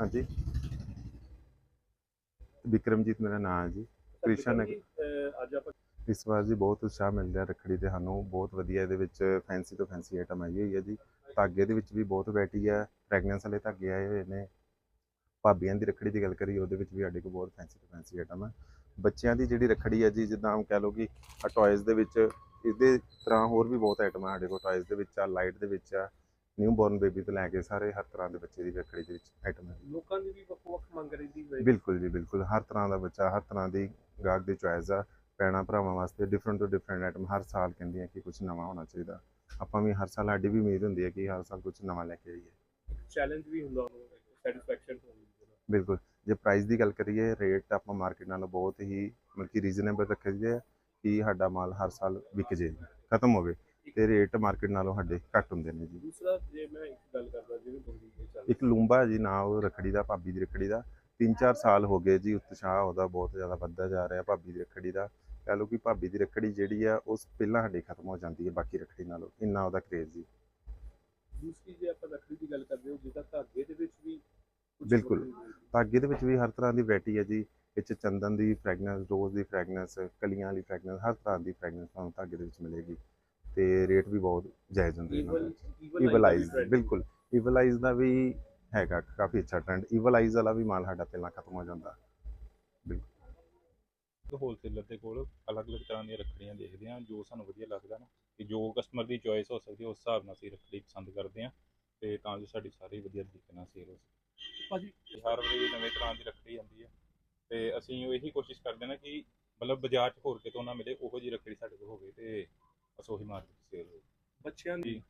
ਹਾਂਜੀ। ਵਿਕਰਮਜੀਤ ਮੇਰਾ ਨਾਮ ਹੈ ਜੀ। ਕ੍ਰਿਸ਼ਨ ਅੱਜ ਆਪਾਂ ਇਸ ਵਾਰ ਜੀ ਬਹੁਤ ਉਤਸ਼ਾਹ ਮਿਲ ਰਿਹਾ ਰੱਖੜੀ ਤੇ। ਸਾਨੂੰ ਬਹੁਤ ਵਧੀਆ ਇਹਦੇ ਵਿੱਚ ਫੈਂਸੀ ਤੋਂ ਫੈਂਸੀ ਆਈਟਮ ਆਈ ਹੋਈ ਹੈ ਜੀ। ਧਾਗੇ ਦੇ ਵਿੱਚ ਵੀ ਬਹੁਤ ਵੈਰਾਈਟੀ ਹੈ। ਫ੍ਰੈਗਨੈਂਸ ਵਾਲੇ ਧਾਗੇ ਆਏ ਹੋਏ ਨੇ। ਭਾਬੀਆਂ ਦੀ ਰੱਖੜੀ ਦੀ ਗੱਲ ਕਰੀਏ ਉਹਦੇ ਵਿੱਚ ਵੀ ਸਾਡੇ ਕੋਲ ਬਹੁਤ ਫੈਂਸੀ ਤੋਂ ਫੈਂਸੀ ਆਈਟਮ ਹੈ। ਬੱਚਿਆਂ ਦੀ ਜਿਹੜੀ ਰੱਖੜੀ ਹੈ ਜੀ ਜਿੱਦਾਂ ਕਹਿ ਲਓ ਕਿ ਆ ਟੌਇਜ਼ ਦੇ ਵਿੱਚ ਇਹਦੇ ਤਰ੍ਹਾਂ ਹੋਰ ਵੀ ਬਹੁਤ ਆਈਟਮਾਂ ਸਾਡੇ ਕੋਲ। ਟੌਇਜ਼ ਦੇ ਵਿੱਚ ਆ ਲਾਈਟ ਦੇ ਵਿੱਚ ਆ ਨਿਊ ਬੋਰਨ ਬੇਬੀ ਤੋਂ ਲੈ ਕੇ ਸਾਰੇ ਹਰ ਤਰ੍ਹਾਂ ਦੇ ਬੱਚੇ ਦੀ ਰੱਖੜੀ ਦੇ ਵਿੱਚ ਆਈਟਮ ਹੈ। ਲੋਕਾਂ ਦੀ ਵੀ ਵੱਖ ਵੱਖ ਮੰਗ ਰਹੀ ਸੀ ਬਿਲਕੁਲ ਜੀ ਬਿਲਕੁਲ। ਹਰ ਤਰ੍ਹਾਂ ਦਾ ਬੱਚਾ ਹਰ ਤਰ੍ਹਾਂ ਦੀ ਗਾਹਕ ਦੀ ਚੁਆਇਸ ਆ। ਭੈਣਾਂ ਭਰਾਵਾਂ ਵਾਸਤੇ ਡਿਫਰੈਂਟ ਤੋਂ ਡਿਫਰੈਂਟ ਆਈਟਮ ਹਰ ਸਾਲ ਕਹਿੰਦੀਆਂ ਕਿ ਕੁਝ ਨਵਾਂ ਹੋਣਾ ਚਾਹੀਦਾ। ਆਪਾਂ ਵੀ ਹਰ ਸਾਲ ਸਾਡੀ ਵੀ ਉਮੀਦ ਹੁੰਦੀ ਹੈ ਕਿ ਹਰ ਸਾਲ ਕੁਝ ਨਵਾਂ ਲੈ ਕੇ ਆਈਏ। ਚੈਲੰਜ ਵੀ ਹੁੰਦਾ ਸੈਟੀਸਫੈਕਸ਼ਨ ਹੈ ਬਿਲਕੁਲ। ਜੇ ਪ੍ਰਾਈਸ ਦੀ ਗੱਲ ਕਰੀਏ ਰੇਟ ਆਪਾਂ ਮਾਰਕੀਟ ਨਾਲੋਂ ਬਹੁਤ ਹੀ ਮਤਲਬ ਕਿ ਰੀਜ਼ਨੇਬਲ ਰੱਖੇ ਜੀ ਹੈ ਕਿ ਸਾਡਾ ਮਾਲ ਹਰ ਸਾਲ ਵਿਕ ਜੇ ਖਤਮ ਹੋਵੇ। ਤੇ ਰੇਟ ਮਾਰਕੀਟ ਨਾਲੋਂ ਸਾਡੇ ਘੱਟ ਹੁੰਦੇ ਨੇ ਜੀ। ਦੂਸਰਾ ਜੇ ਮੈਂ ਇੱਕ ਗੱਲ ਕਰਦਾ ਜਿਵੇਂ ਬੰਦੀ ਇਹ ਚੱਲ ਇੱਕ ਲੂੰਬਾ ਜੀ ਨਾਂ ਉਹ ਰੱਖੜੀ ਦਾ ਭਾਬੀ ਦੀ ਰੱਖੜੀ ਦਾ। 3-4 ਸਾਲ ਹੋ ਗਏ ਜੀ ਉਤਸ਼ਾਹ ਉਹਦਾ ਬਹੁਤ ਜ਼ਿਆਦਾ ਵੱਧਦਾ ਜਾ ਰਿਹਾ ਭਾਬੀ ਦੀ ਰੱਖੜੀ ਦਾ। ਕਹ ਲਓ ਕਿ ਭਾਬੀ ਦੀ ਰੱਖੜੀ ਜਿਹੜੀ ਆ ਉਸ ਪਹਿਲਾਂ ਸਾਡੀ ਖਤਮ ਹੋ ਜਾਂਦੀ ਹੈ ਬਾਕੀ ਰੱਖੜੀ ਨਾਲੋਂ। ਇੰਨਾ ਉਹਦਾ ਕਰੇਜ਼ ਜੀ। ਦੂਸਰੀ ਜੇ ਆਪਾਂ ਲੱਕੜੀ ਦੀ ਗੱਲ ਕਰਦੇ ਹਾਂ ਜਿਹਦਾ ਧਾਗੇ ਦੇ ਵਿੱਚ ਵੀ ਬਿਲਕੁਲ। ਧਾਗੇ ਦੇ ਵਿੱਚ ਵੀ ਹਰ ਤਰ੍ਹਾਂ ਦੀ ਵੈਰਾਈਟੀ ਹੈ ਜੀ। ਇਹ 'ਚ ਚੰਦਨ ਦੀ ਫ੍ਰੈਗਨੈਂਸ ਰੋਜ਼ ਦੀ ਫ੍ਰੈਗਨੈਂਸ ਕਲੀਆਂ ਵਾਲੀ ਫ੍ਰੈਗਨੈਂਸ ਹਰ ਤਰ੍ਹਾਂ ਦੀ ਫ੍ਰੈਗਨੈਂਸ ਤੁਹਾਨੂੰ ਧਾਗੇ ਦੇ ਵਿੱਚ ਮਿਲੇਗੀ। ਤੇ ਰੇਟ ਵੀ ਬਹੁਤ ਜਾਇਜ਼ ਹੁੰਦੇ ਇਹਨਾਂ Evil- ਦੇ evil ਈਵਲ eye ਆਈਜ਼ ਦਾ ਵੀ trend ਬਿਲਕੁਲ। ਈਵਲ ਆਈਜ਼ ਦਾ ਵੀ ਹੈਗਾ ਕਾਫੀ ਅੱਛਾ ਟ੍ਰੈਂਡ ਈਵਲ ਆਈਜ਼ ਵਾਲਾ ਵੀ ਮਾਲ ਸਾਡਾ ਪਹਿਲਾਂ ਖਤਮ ਹੋ ਜਾਂਦਾ। ਹੋਲਸੇਲਰ ਦੇ ਕੋਲ ਅਲੱਗ-ਅਲੱਗ ਤਰ੍ਹਾਂ ਦੀਆਂ ਰੱਖੜੀਆਂ ਦੇਖਦੇ ਹਾਂ ਜੋ ਸਾਨੂੰ ਵਧੀਆ ਲੱਗਦਾ ਨਾ। ਕਿ ਜੋ ਕਸਟਮਰ ਦੀ ਚੋਇਸ ਹੋ ਸਕਦੀ ਉਸ ਹਿਸਾਬ ਨਾਲ ਅਸੀਂ ਰੱਖੜੀ ਪਸੰਦ ਕਰਦੇ ਹਾਂ। ਤੇ ਤਾਂ ਜੋ ਸਾਡੀ ਸਾਰੀ ਵਧੀਆ ਤਰੀਕੇ ਨਾਲ ਸੇਲ ਹੋ ਸਕੇ। ਭਾਜੀ ਤੇ ਹਰ ਵਾਰੀ ਨਵੇਂ ਤਰ੍ਹਾਂ ਦੀ ਰੱਖੜੀ ਆਉਂਦੀ ਹੈ। ਤੇ ਅਸੀਂ ਇਹੀ ਕੋਸ਼ਿਸ਼ ਕਰਦੇ ਨਾ ਕਿ ਮਤਲਬ ਬਾਜ਼ਾਰ 'ਚ ਹੋਰ ਕਿਤੋਂ ਨਾ ਮਿਲੇ ਉਹੋ ਜਿਹੀ ਰੱਖੜੀ ਸਾਡੇ ਕੋਲ ਹੋਵੇ ਤੇ ਬਸ ਉਹੀ ਮਾਰਕੀਟ ਸੇਲ ਹੋਵੇ ਬੱਚਿਆਂ ਦੀ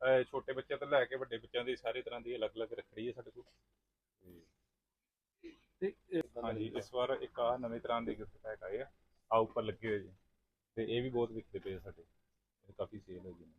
ਅਹ ਛੋਟੇ ਬੱਚਿਆਂ ਤੋਂ ਲੈ ਕੇ ਵੱਡੇ ਬੱਚਿਆਂ ਦੀ ਸਾਰੇ ਤਰ੍ਹਾਂ ਦੀ ਅਲੱਗ-ਅਲੱਗ ਰੱਖੜੀ ਹੈ ਸਾਡੇ ਕੋਲ। ਤੇ ਤੇ ਇਹ- ਹਾਂਜੀ ਇਸ ਵਾਰ ਇੱਕ ਆ ਨਵੇਂ ਤਰ੍ਹਾਂ ਦੇ ਗਿਫਟ ਪੈਕ ਆਏ ਆ ਆ ਉੱਪਰ ਲੱਗੇ ਹੋਏ ਜੀ। ਤੇ ਇਹ ਵੀ ਬਹੁਤ ਵਿਕਦੇ ਪਏ ਆ ਸਾਡੇ। ਇਹ ਕਾਫੀ ਸੇਲ ਹੋ। ਗਈ